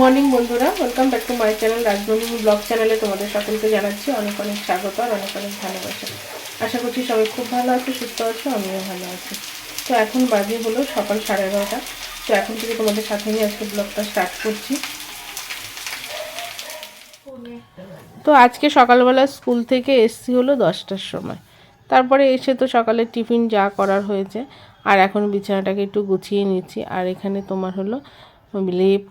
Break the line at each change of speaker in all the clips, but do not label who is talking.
Morning বন্ধুরা welcome back to my channel Rajboni blog চ্যানেলে তোমাদের সকলকে জানাচ্ছি অনেক অনেক স্বাগত আর অনেক অনেক ভালোবাসা। আশা করছি সবাই খুব ভালো আছে, সুস্থ আছো, আমিও ভালো আছি। তো এখন বাজে হলো সকাল সাড়ে এগারোটা তো এখন থেকে তোমাদের সাথে নিয়ে আজকে ব্লগটা স্টার্ট করছি। তো আজকে সকালবেলা স্কুল থেকে এসছি হলো দশটার সময়। তারপরে এসে তো সকালে টিফিন যা করার হয়েছে। আর এখন বিছানাটাকে একটু গুছিয়ে নিচ্ছি। আর এখানে তোমার হলো লেপ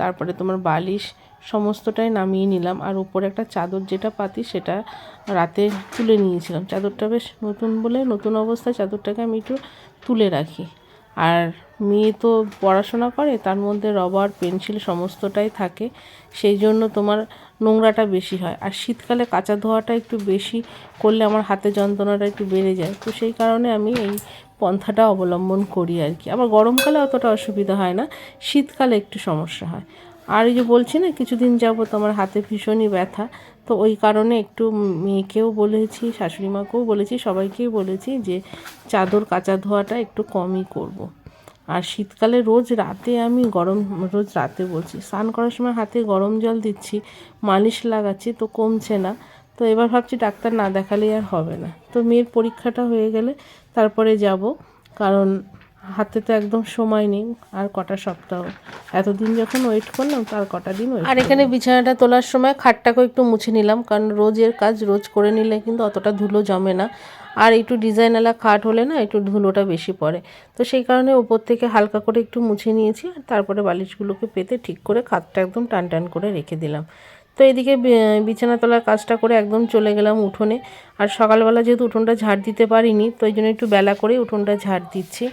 তারপরে তোমার বালিশ সমস্তটাই নামিয়ে নিলাম। আর উপরে একটা চাদর যেটা পাতি সেটা রাতে তুলে নিয়েছিলাম। চাদরটা বেশ নতুন বলে নতুন অবস্থায় চাদরটাকে আমি একটু তুলে রাখি। আর মেয়ে তো পড়াশোনা করে, তার মধ্যে রবার, পেন্সিল সমস্তটাই থাকে। সেই জন্য তোমার নোংরাটা বেশি হয়। আর শীতকালে কাঁচা ধোয়াটা একটু বেশি করলে আমার হাতে যন্ত্রণাটা একটু বেড়ে যায়। তো সেই কারণে আমি এই পন্থাটা অবলম্বন করি আর কি। আবার গরমকালে অতটা অসুবিধা হয় না, শীতকালে একটু সমস্যা হয়। আর এই যে বলছি না, কিছুদিন যাবত আমার হাতে ভীষণই ব্যথা, তো ওই কারণে একটু মেয়েকেও বলেছি শাশুড়ি মাকেও বলেছি, সবাইকেই বলেছি যে চাদর কাচা ধোয়াটা একটু কমই করব। আর শীতকালে রোজ রাতে আমি গরম, রোজ রাতে বলছি, স্নান করার সময় হাতে গরম জল দিচ্ছি, মালিশ লাগাচ্ছি, তো কমছে না। তো এবার ভাবছি ডাক্তার না দেখালেই আর হবে না। তো মেয়ের পরীক্ষাটা হয়ে গেলে তারপরে যাব কারণ হাতে তো একদম সময় নেই আর কটা সপ্তাহ। এতদিন যখন ওয়েট করলাম তার কটা দিন আর এখানে বিছানাটা তোলার সময় খাটটাকেও একটু মুছে নিলাম কারণ রোজের কাজ রোজ করে নিলে কিন্তু অতটা ধুলো জমে না। আর একটু ডিজাইনওয়ালা খাট হলে না একটু ধুলোটা বেশি পড়ে। তো সেই কারণে ওপর থেকে হালকা করে একটু মুছে নিয়েছি আর তারপরে বালিশগুলোকে পেতে ঠিক করে খাটটা একদম টান টান করে রেখে দিলাম। তো এদিকে বিছানা তোলার কাজটা করে একদম চলে গেলাম উঠোনে। আর সকালবেলা যেহেতু উঠোনটা ঝাড় দিতে পারিনি, তো এই জন্য একটু বেলা করে উঠোনটা ঝাড় দিচ্ছি।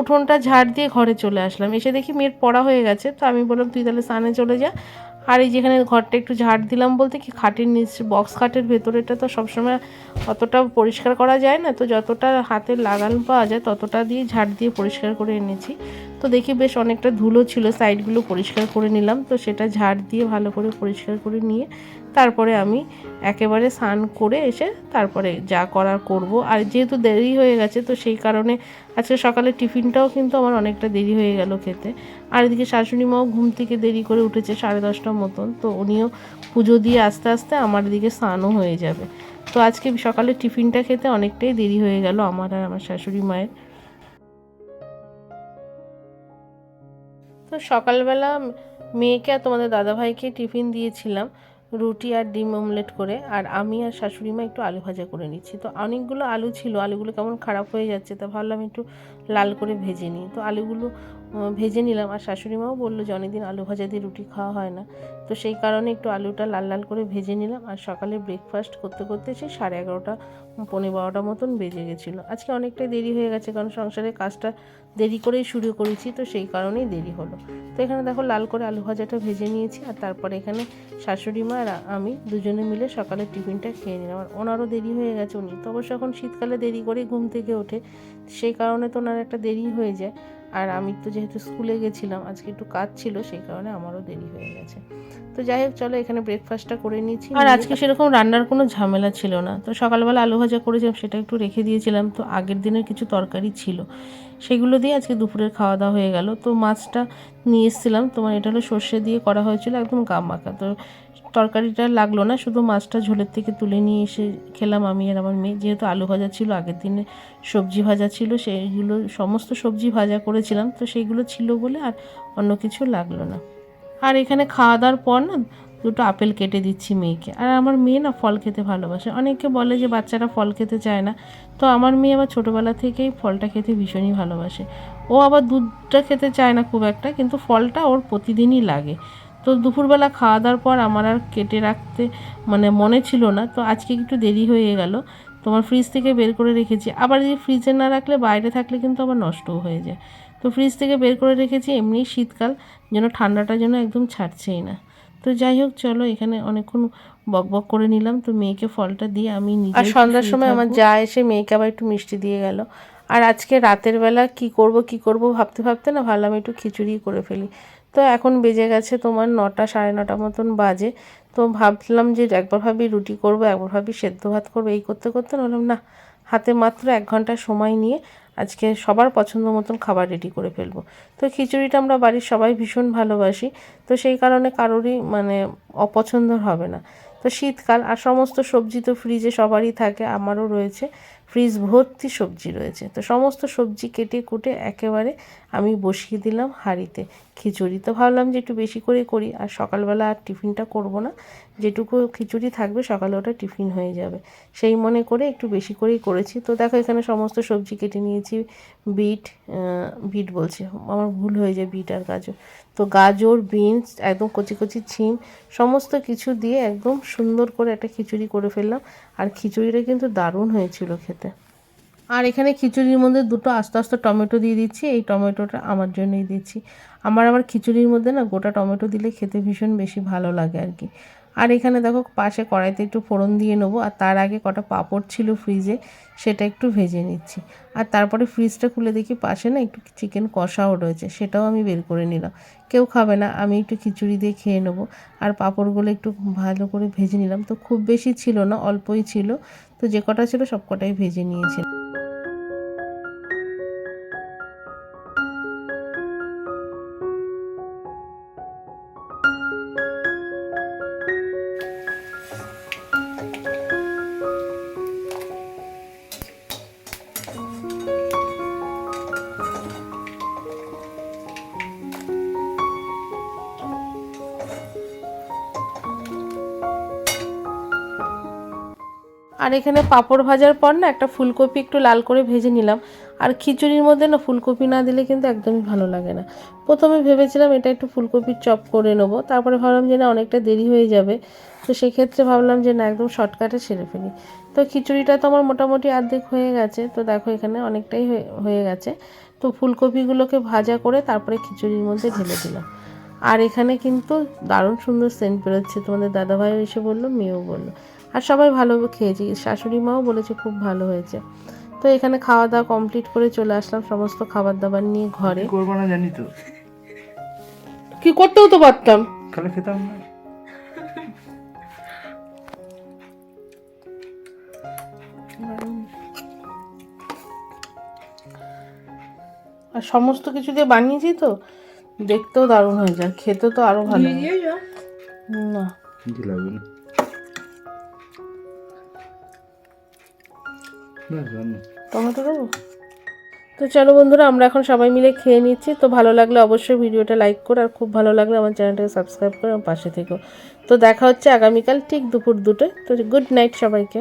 উঠোনটা ঝাড় দিয়ে ঘরে চলে আসলাম। এসে দেখি মেয়ের পড়া হয়ে গেছে, তো আমি বললাম, তুই তাহলে স্নানে চলে যা। আর এই যেখানে ঘরটা একটু ঝাড় দিলাম বলতে কি খাটের নিচ বক্স খাটের ভেতরেটা তো সবসময় অতটা পরিষ্কার করা যায় না। তো যতটা হাতে লাগান পাওয়া যায় ততটা দিয়ে ঝাড় দিয়ে পরিষ্কার করে এনেছি। তো দেখি বেশ অনেকটা ধুলো ছিল সাইডগুলো পরিষ্কার করে নিলাম। তো সেটা ঝাড় দিয়ে ভালো করে পরিষ্কার করে নিয়ে তারপরে আমি একেবারে স্নান করে এসে তারপরে যা করার করব। আর যেহেতু দেরি হয়ে গেছে তো সেই কারণে আজকে সকালে টিফিনটাও কিন্তু আমার অনেকটা দেরি হয়ে গেল খেতে। আর এদিকে শাশুড়ি মাও ঘুম থেকে দেরি করে উঠেছে সাড়ে দশটার মতন, তো উনিও পুজো দিয়ে আস্তে আস্তে আমার দিকে স্নানও হয়ে যাবে। তো আজকে সকালে টিফিনটা খেতে অনেকটাই দেরি হয়ে গেল আমার আর আমার শাশুড়ি মায়ের। তো সকালবেলা মেয়েকে আর তোমাদের দাদাভাইকে টিফিন দিয়েছিলাম, রুটি আর ডিম অমলেট করে, আর আমি আর শাশুড়ি মা একটু আলু ভাজা করে নিচ্ছি। তো অনেকগুলো আলু ছিল, আলুগুলো কেমন খারাপ হয়ে যাচ্ছে তা ভাবলাম একটু লাল করে ভেজে নিই। তো আলুগুলো ভেজে নিলাম। আর শাশুড়ি মাও বলল যে, অনেকদিন আলু ভাজা দিয়ে রুটি খাওয়া হয় না। তো সেই কারণে একটু আলুটা লাল লাল করে ভেজে নিলাম। আর সকালে ব্রেকফাস্ট করতে করতে সেই সাড়ে এগারোটা পনেরো বারোটা মতন বেজে গেছিল। আজকে অনেকটাই দেরি হয়ে গেছে, কারণ সংসারের কাজটা দেরি করেই শুরু করেছি, তো সেই কারণেই দেরি হলো। তো এখানে দেখো লাল করে আলু ভাজাটা ভেজে নিয়েছি, আর তারপরে এখানে শাশুড়ি মা আর আমি দুজনে মিলে সকালে টিফিনটা খেয়ে নিলাম। আর ওনারও দেরি হয়ে গেছে, উনি তো অবশ্য এখন শীতকালে দেরি করে ঘুম থেকে ওঠে, সেই কারণে তো ওনার একটা দেরি হয়ে যায়। আর আমি তো যেহেতু স্কুলে গেছিলাম আজকে একটু কাজ ছিল সেই কারণে আমারও দেরি হয়ে গেছে। তো যাই হোক চলো এখানে ব্রেকফাস্টটা করে নিয়েছি আর আজকে সেরকম রান্নার কোনো ঝামেলা ছিল না। তো সকালবেলা আলু ভাজা করেছিলাম সেটা একটু রেখে দিয়েছিলাম। তো আগের দিনের কিছু তরকারি ছিল। সেগুলো দিয়ে আজকে দুপুরের খাওয়া দাওয়া হয়ে গেল। তো মাছটা নিয়ে এসেছিলাম। তোমার এটা হলো সর্ষে দিয়ে করা হয়েছিল একদম গাম মাখা তো তরকারিটা লাগল না, শুধু মাছটা ঝোলের থেকে তুলে নিয়ে এসে খেলাম আমি আর আমার মেয়ে। যেহেতু আলু ভাজা ছিল, আগের দিনে সবজি ভাজা ছিল, সেইগুলো সমস্ত সবজি ভাজা করেছিলাম, তো সেইগুলো ছিল বলে আর অন্য কিছু লাগল না। আর এখানে খাওয়া দাওয়ার পর না দুটো আপেল কেটে দিচ্ছি মেয়েকে। আর আমার মেয়ে না ফল খেতে ভালোবাসে। অনেকে বলে যে বাচ্চারা ফল খেতে চায় না। তো আমার মেয়ে আবার ছোটোবেলা থেকেই ফলটা খেতে ভীষণই ভালোবাসে। ও আবার দুধটা খেতে চায় না খুব একটা, কিন্তু ফলটা ওর প্রতিদিনই লাগে। তো দুপুরবেলা খাওয়া দাওয়ার পর আমার আর কেটে রাখতে মানে মনে ছিল না। তো আজকে একটু দেরি হয়ে গেল। তোমার ফ্রিজ থেকে বের করে রেখেছি। আবার যদি ফ্রিজে না রাখলে বাইরে থাকলে কিন্তু আবার নষ্টও হয়ে যায়। তো ফ্রিজ থেকে বের করে রেখেছি এমনি শীতকাল যেন ঠান্ডাটা যেন একদম ছাড়ছেই না। তো যাই হোক চলো এখানে অনেকক্ষণ বক বক করে নিলাম। তো মেয়েকে ফলটা দিয়ে আমি আর সন্ধ্যার সময় আমার যা এসে মেয়েকে আবার একটু মিষ্টি দিয়ে গেল। আর আজকে রাতের বেলা কি করব কি করব ভাবতে ভাবতে না ভাবলাম একটু খিচুড়ি করে ফেলি। তো এখন বেজে গেছে তোমার নটা, সাড়ে নটা মতন বাজে। তো ভাবলাম যে একবার ভাবি রুটি করব, একবার ভাবি সেদ্ধ ভাত করব, এই করতে করতে বললাম, না, হাতে মাত্র এক ঘণ্টা সময় নিয়ে আজকে সবার পছন্দ মতন খাবার রেডি করে ফেলব। তো খিচুড়িটা আমরা বাড়ির সবাই ভীষণ ভালোবাসি। তো সেই কারণে কারোরই মানে অপছন্দ হবে না। তো শীতকাল আর সমস্ত সবজি তো ফ্রিজে সবারই থাকে, আমারও রয়েছে। ফ্রিজ ভর্তি সবজি রয়েছে। তো সমস্ত সবজি কেটে কুটে একেবারে আমি বসিয়ে দিলাম হাঁড়িতে। খিচুড়ি তো ভাবলাম যে একটু বেশি করে করি, আর সকালবেলা আর টিফিনটা করব না। যেটুকু খিচুড়ি থাকবে সকালে ওটা টিফিন হয়ে যাবে। সেই মনে করে একটু বেশি করেই করেছি। তো দেখো এখানে সমস্ত সবজি কেটে নিয়েছি। বিট বিট বলছি। আমার ভুল হয়ে যায় বিট আর গাজর। তো গাজর, বিনস, একদম কচি কচি ছিম, সমস্ত কিছু দিয়ে একদম সুন্দর করে একটা খিচুড়ি করে ফেললাম। আর খিচুড়িটা কিন্তু দারুণ হয়েছিল খেতে। আর এখানে খিচুড়ির মধ্যে দুটো আস্তে আস্তে টমেটো দিয়ে দিচ্ছি। এই টমেটোটা আমার জন্যই দিচ্ছি। আমার আবার খিচুড়ির মধ্যে না গোটা টমেটো দিলে খেতে ভীষণ বেশি ভালো লাগে আর কি। আর এখানে দেখো পাশে কড়াইতে একটু ফোড়ন দিয়ে নেব আর তার আগে কটা পাঁপড় ছিল ফ্রিজে সেটা একটু ভেজে নিচ্ছি। আর তারপরে ফ্রিজটা খুলে দেখি পাশে না একটু চিকেন কষাও রয়েছে, সেটাও আমি বের করে নিলাম। কেউ খাবে না, আমি একটু খিচুড়ি দিয়ে খেয়ে নেব। আর পাঁপড়গুলো একটু ভালো করে ভেজে নিলাম। তো খুব বেশি ছিল না, অল্পই ছিল। তো যে কটা ছিল সব কটাই ভেজে নিয়েছি আর এখানে পাঁপড় ভাজার পর না একটা ফুলকপি একটু লাল করে ভেজে নিলাম। আর খিচুড়ির মধ্যে না ফুলকপি না দিলে কিন্তু একদমই ভালো লাগে না। প্রথমে ভেবেছিলাম এটা একটু ফুলকপির চপ করে নেব, তারপরে ভাবলাম যে না অনেকটা দেরি হয়ে যাবে। তো সেক্ষেত্রে ভাবলাম যে না একদম শর্টকাটে সেরে ফেলি। তো খিচুড়িটা তো আমার মোটামুটি অর্ধেক হয়ে গেছে, তো দেখো এখানে অনেকটাই হয়ে গেছে। তো ফুলকপিগুলোকে ভাজা করে তারপরে খিচুড়ির মধ্যে ঢেলে দিলাম। আর এখানে কিন্তু দারুণ সুন্দর সেন্ট বেরোচ্ছে, তোমাদের দাদাভাইও এসে বলল, মেয়েও বলল। আর সবাই ভালো খেয়েছি। শাশুড়ি মাও বলেছে খুব ভালো হয়েছে। তো এখানে খাওয়া দাওয়া কমপ্লিট করে চলে আসলাম সমস্ত খাবার দাবার নিয়ে ঘরে।
করব না জানি তো।
কি করতেও তো পারতাম।
তাহলে খেতাম না।
আর সমস্ত কিছু দিয়ে বানিয়েছি তো দেখতেও দারুণ হয়ে যায় খেতে তো আরও ভালো হয়। না।
লাগবে না
টমেটো দেবো? তো চলো বন্ধুরা, আমরা এখন সবাই মিলে খেয়ে নিচ্ছি। তো ভালো লাগলে অবশ্যই ভিডিওটা লাইক করো, আর খুব ভালো লাগলে আমার চ্যানেলটাকে সাবস্ক্রাইব করে, আমার পাশে থেকো। তো দেখা হচ্ছে আগামীকাল ঠিক দুপুর দুটোয়। তো গুড নাইট সবাইকে।